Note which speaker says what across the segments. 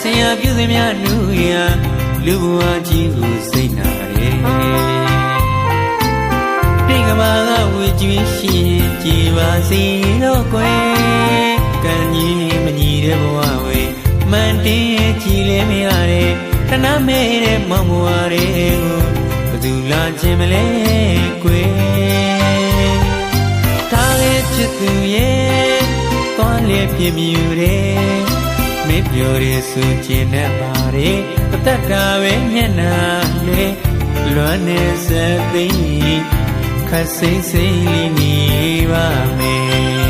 Speaker 1: ဆင်ရပြုစင်များနူရလူဘဝကြီးကိုစိတ်နာတယ်တိတ်ကမာကဝေကျွေးရှိရင်ကြည်ပါစေတော့ကွယ်ကံကြီးမညီတဲ့ဘဝဝေမန်တင်းရဲ့ကြည်လဲမရတဲ့ခဏမဲတဲ့မောင်မွားတွေကိုဘယ်သူလာခြင်းမလဲကွယ်ထားရဲ့ချစ်သူရဲ့သွားလေပြမြူတ ယ်မင်းပြောရဆိုချင်တဲ့ပါれပတတ်တာပဲမျက်နာလေလွမ်းနေစသိခတ်စိမ့်စိမ့်လေးနေပါမယ်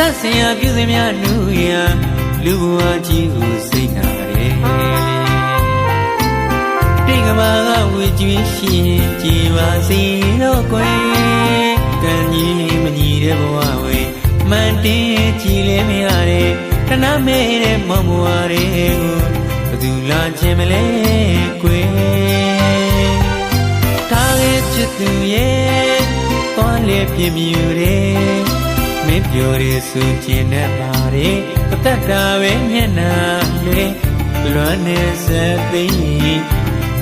Speaker 1: ဆတ်ဆင်ရပြုစင်များနူရလူဘဝကြီးကိုစိတ်နာတယ်တိတ်ကမာကဝေကျွေးရှိရင်ကြည်ပါစေတော့ကွယ်ကံကြီးမညီတဲ့ဘဝဝေမန်တင်းကြည်လဲမရတဲ့ခဏမဲတဲ့မောင်မွားတွေကိုဘယ်သူလာခြင်းမလဲကွယ်ထားရဲ့ချစ်သူရဲ့သွားလေပြမြူတယ်မ င်းပြောရဆိုချင်တဲ့ပါれပတတ်တာပဲမျက်နာလေလွမ်းနေစသိ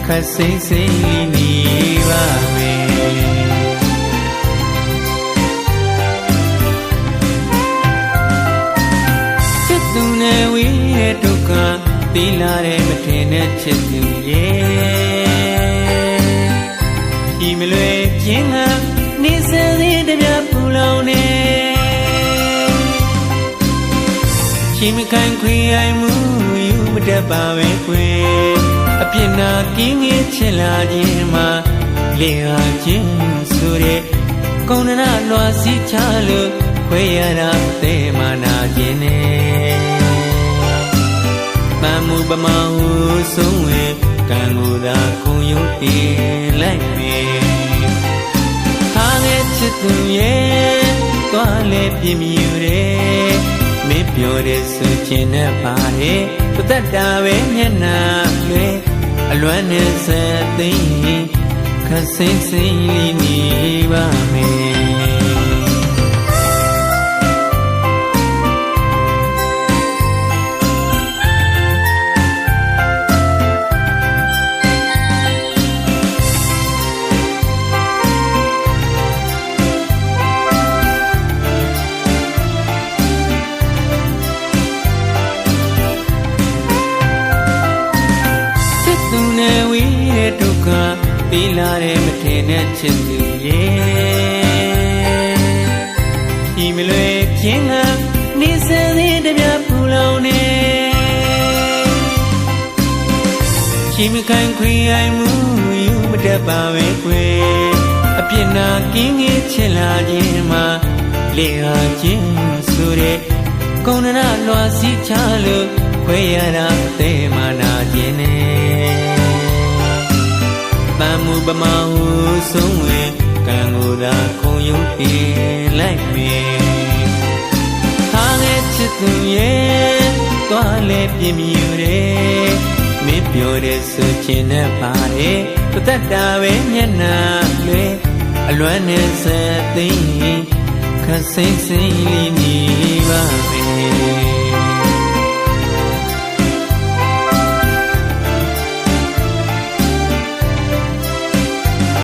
Speaker 1: ခတ်စိမ့်စိမ့်လေးနေပါမယ်ချစ်သူနဲ့ဝေးတဲ့ဒုက္ခသီလာတဲ့မထင်တဲ့ချစ်သူရဲ့ ရှင်မခံခွေအိုင်မှုယူမတတ်ပါပဲခွေအပြစ်နာကင်းငယ်ချစ်လာခြင်းမှာလေဟာခြင်းဆိုတဲ့ကုန်းနာလွာစီချလို့ခွေရတာတဲမာနာခြင်းနဲ့ပန်းမူပမာဟုဆုံးဝင်ကံကိုယ်သာခုံရုပ်တည်လိုက်မေခါငယ်ချစ်သူရဲ့သွားလေပြင်းမြူတယ်မင်း ပြောတဲ့ဆိုချင်တဲ့ပါတယ်ပသက်တာပဲမျက်နာလေအလွမ်းနဲ့စသိခတ်စိမ့်စိမ့်လေးနေပါမယ် လာတဲ့မထင်တဲ့ချစ်သူရဲ့ဒီမလွယ်ခြင်းကနေစသေးတပြပူလောင်နေရှင်မခံခွေအိုင်မှုယူမတတ်ပါပဲကွယ်အပြစ်နာကင်းငယ်ချစ်လာခြင်းမှာလေဟာခြင်းဆိုတဲ့ကုန်းနာလွာစီချလို့ခွဲရတာတဲမာနာခြင်းနဲ့ ပန်းမူပမာဟုဆုံးဝင်ကံကိုယ်သာခုံရုပ်တည်လိုက်မေခါငယ်ချစ်သူရဲ့သွားလေပြင်းမြူတယ်မင်းပြောတဲ့ဆိုချင်တဲ့ပါတယ်ပတတ်တာပဲမျက်နာလေအလွမ်းနဲ့စသိခတ်စိမ့်စိမ့်လေးနေ